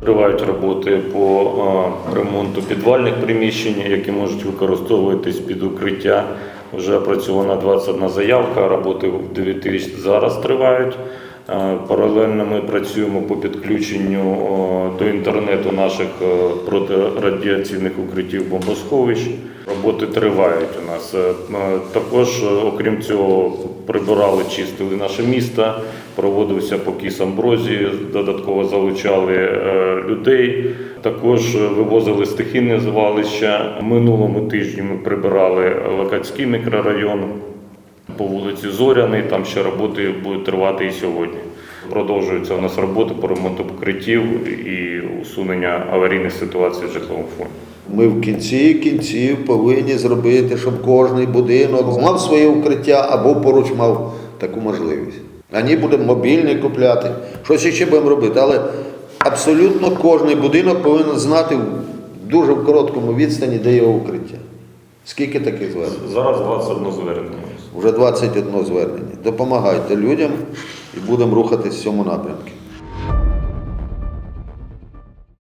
Тривають роботи по ремонту підвальних приміщень, які можуть використовуватись під укриття. Вже опрацьована 21 заявка, роботи в 9 зараз тривають. Е, Паралельно ми працюємо по підключенню е, до інтернету наших е, протирадіаційних укриттів бомбосховищ. Роботи тривають у нас. Також, окрім цього, прибирали, чистили наше місто, проводився покіс амброзії, додатково залучали людей. Також вивозили стихійне звалища. Минулому тижні ми прибирали Локацький мікрорайон по вулиці Зоряний. Там ще роботи будуть тривати і сьогодні. Продовжується у нас робота по ремонту покриттів і усунення аварійних ситуацій в житловому фонді. Ми в кінці кінців повинні зробити, щоб кожний будинок мав своє укриття або поруч мав таку можливість. А ні, будемо мобільний купляти, щось ще будемо робити. Але абсолютно кожний будинок повинен знати в дуже в короткому відстані, де його укриття. Скільки таких звернень? Зараз 21 звернення. Вже 21 звернення. Допомагайте людям і будемо рухатись в цьому напрямку.